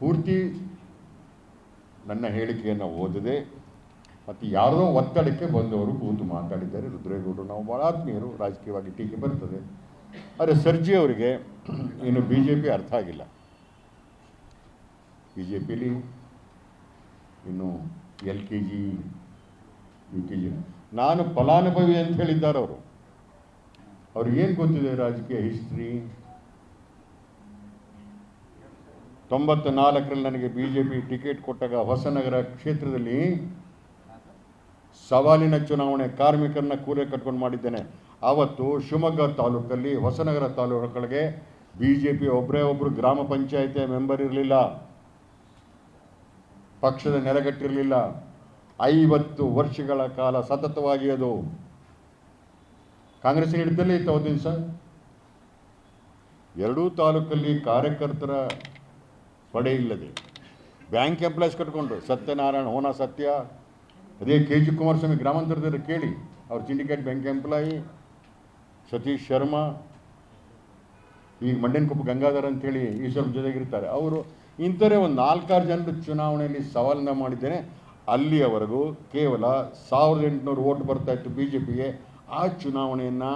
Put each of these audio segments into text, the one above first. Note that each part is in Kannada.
ಪೂರ್ತಿ ನನ್ನ ಹೇಳಿಕೆಯನ್ನು ಓದದೆ ಮತ್ತು ಯಾರದೋ ಒತ್ತಡಕ್ಕೆ ಬಂದವರು ಕೂತು ಮಾತಾಡಿದ್ದಾರೆ. ರುದ್ರೇಗೌಡರು ನಾವು ಭಾಳ ಆತ್ಮೀಯರು, ರಾಜಕೀಯವಾಗಿ ಟೀಕೆ ಬರ್ತದೆ. ಆದರೆ ಸರ್ಜಿ ಅವರಿಗೆ ಇನ್ನು ಬಿ ಜೆ ಪಿ ಅರ್ಥ ಆಗಿಲ್ಲ. ಬಿ ಜೆ ಪಿಲಿ ಇನ್ನು L K G, U K G ನಾನು ಫಲಾನುಭವಿ ಅಂತ ಹೇಳಿದ್ದಾರೆ ಅವರು. ಅವ್ರಿಗೇನು ಗೊತ್ತಿದೆ ರಾಜಕೀಯ ಹಿಸ್ಟ್ರಿ ತೊಂಬತ್ತ ನಾಲ್ಕರಲ್ಲಿ ನನಗೆ ಬಿ ಜೆ ಪಿ ಟಿಕೆಟ್ ಕೊಟ್ಟಾಗ ಹೊಸನಗರ ಕ್ಷೇತ್ರದಲ್ಲಿ ಸವಾಲಿನ ಚುನಾವಣೆ ಕಾರ್ಮಿಕರನ್ನ ಕೂಲೆ ಕಟ್ಕೊಂಡು ಮಾಡಿದ್ದೇನೆ. ಆವತ್ತು ಶಿವಮೊಗ್ಗ ತಾಲೂಕಲ್ಲಿ ಹೊಸನಗರ ತಾಲೂಕುಗಳಿಗೆ ಬಿ ಜೆ ಪಿ ಒಬ್ಬರೇ ಒಬ್ಬರು ಗ್ರಾಮ ಪಂಚಾಯಿತಿಯ ಮೆಂಬರ್ ಇರಲಿಲ್ಲ. ಪಕ್ಷದ ನೆಲೆಗಟ್ಟಿರಲಿಲ್ಲ. ಐವತ್ತು ವರ್ಷಗಳ ಕಾಲ ಸತತವಾಗಿ ಅದು. ಕಾಂಗ್ರೆಸ್ ಹಿಡಿತಲ್ಲೇ ಇತ್ತು ಅವತ್ತಿನ ಸರ್ ಎರಡೂ ತಾಲೂಕಲ್ಲಿ ಕಾರ್ಯಕರ್ತರ ಪಡೆ ಇಲ್ಲದೆ. ಬ್ಯಾಂಕ್ ಎಂಪ್ಲಾಯ್ಸ್ ಕಟ್ಕೊಂಡು ಸತ್ಯನಾರಾಯಣ ಹೋನ ಸತ್ಯ, ಅದೇ ಕೆ ಜಿ ಕುಮಾರಸ್ವಾಮಿ ಗ್ರಾಮಾಂತರದಲ್ಲಿ ಕೇಳಿ, ಅವ್ರ Syndicate bank employee Satish Sharma, ಈಗ ಮಂಡ್ಯನಕೊಪ್ಪ ಗಂಗಾಧರ್ ಅಂತೇಳಿ ಈಶ್ವರ ಜೊತೆಗಿರ್ತಾರೆ. ಅವರು ಇಂಥವರೇ ಒಂದು ನಾಲ್ಕಾರು ಜನರು ಚುನಾವಣೆಯಲ್ಲಿ ಸವಾಲನ್ನ ಮಾಡಿದ್ದೇನೆ. ಅಲ್ಲಿಯವರೆಗೂ ಕೇವಲ ಸಾವಿರದ ಎಂಟುನೂರು ಓಟ್ ಬರ್ತಾ ಇತ್ತು ಬಿ ಜೆ ಪಿಗೆ ಆ ಚುನಾವಣೆಯನ್ನು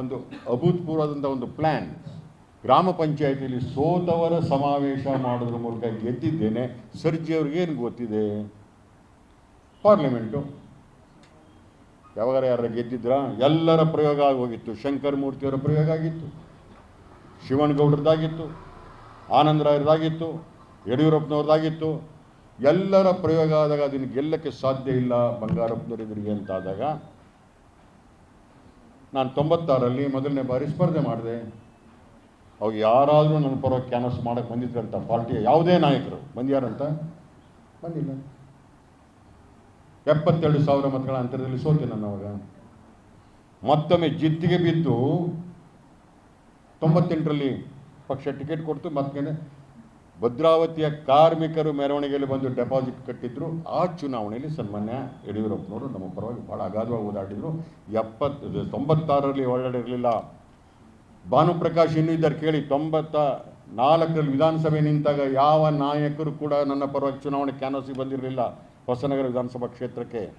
ಒಂದು ಅಭೂತಪೂರ್ವದಂಥ ಒಂದು ಪ್ಲ್ಯಾನ್ ಗ್ರಾಮ ಪಂಚಾಯತಿಯಲ್ಲಿ ಸೋತವರ ಸಮಾವೇಶ ಮಾಡೋದ್ರ ಮೂಲಕ ಗೆದ್ದಿದ್ದೇನೆ. ಸರ್ಜಿ ಅವ್ರಿಗೆ ಏನು ಗೊತ್ತಿದೆ? ಪಾರ್ಲಿಮೆಂಟು. ಯಾವಾಗ ಯಾರ ಗೆದ್ದಿದ್ರ? ಎಲ್ಲರ ಪ್ರಯೋಗ ಆಗೋಗಿತ್ತು. ಶಂಕರ್ ಮೂರ್ತಿಯವರ ಪ್ರಯೋಗ ಆಗಿತ್ತು. ಶಿವನಗೌಡ್ರದ್ದಾಗಿತ್ತು ಆನಂದರಾಯರದಾಗಿತ್ತು ಯಡಿಯೂರಪ್ಪನವ್ರದ್ದಾಗಿತ್ತು. ಎಲ್ಲರ ಪ್ರಯೋಗ ಆದಾಗ ಅದನ್ನು ಗೆಲ್ಲಕ್ಕೆ ಸಾಧ್ಯ ಇಲ್ಲ ಬಂಗಾರಪ್ಪನವ್ರ ಎದುರಿಗೆ ಅಂತಾದಾಗ, ನಾನು ತೊಂಬತ್ತಾರಲ್ಲಿ ಮೊದಲನೇ ಬಾರಿ ಸ್ಪರ್ಧೆ ಮಾಡಿದೆ. ಅವಾಗ ಯಾರಾದರೂ ನನ್ನ ಪರವಾಗಿ ಕ್ಯಾನ್ವಸ್ ಮಾಡೋಕ್ಕೆ ಬಂದಿದ್ರಂತ ಪಾರ್ಟಿಯ ಯಾವುದೇ ನಾಯಕರು, ಬಂದ್ಯಾರಂತ? ಬಂದಿಲ್ಲ. ಎಪ್ಪತ್ತೆರಡು ಸಾವಿರ ಮತಗಳ ಅಂತರದಲ್ಲಿ ಸೋತೆ ನಾನು ಅವಾಗ ಮತ್ತೊಮ್ಮೆ ಜಿದ್ದಿಗೆ ಬಿದ್ದು ತೊಂಬತ್ತೆಂಟರಲ್ಲಿ ಪಕ್ಷ ಟಿಕೆಟ್ ಕೊಡ್ತು ಮತ್ತೆ ಭದ್ರಾವತಿಯ ಕಾರ್ಮಿಕರು ಮೆರವಣಿಗೆಯಲ್ಲಿ ಬಂದು ಡೆಪಾಸಿಟ್ ಕಟ್ಟಿದ್ರು. ಆ ಚುನಾವಣೆಯಲ್ಲಿ ಸನ್ಮಾನ್ಯ ಯಡಿಯೂರಪ್ಪನವರು ನಮ್ಮ ಪರವಾಗಿ ಭಾಳ ಅಗಾಧವಾಗಿ ಓದಾಡಿದ್ರು. ಎಪ್ಪತ್ತು ತೊಂಬತ್ತಾರರಲ್ಲಿ ಒಳ್ಳೆಡಿರಲಿಲ್ಲ ಭಾನುಪ್ರಕಾಶ್ ಇನ್ನೂ ಇದ್ದಾರೆ ಕೇಳಿ. ತೊಂಬತ್ತ ನಾಲ್ಕರಲ್ಲಿ ವಿಧಾನಸಭೆ ನಿಂತಾಗ ಯಾವ ನಾಯಕರು ಕೂಡ ನನ್ನ ಪರವಾಗಿ ಚುನಾವಣೆ ಕ್ಯಾನ್ವಸಿಗೆ ಬಂದಿರಲಿಲ್ಲ ಹೊಸನಗರ ವಿಧಾನಸಭಾ ಕ್ಷೇತ್ರಕ್ಕೆ.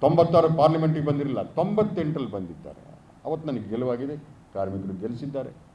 ತೊಂಬತ್ತಾರು ಪಾರ್ಲಿಮೆಂಟಿಗೆ ಬಂದಿರಲಿಲ್ಲ. ತೊಂಬತ್ತೆಂಟರಲ್ಲಿ ಬಂದಿದ್ದಾರೆ. ಅವತ್ತು ನನಗೆ ಗೆಲುವಾಗಿದೆ. ಕಾರ್ಮಿಕರು ಗೆಲ್ಲಿಸಿದ್ದಾರೆ.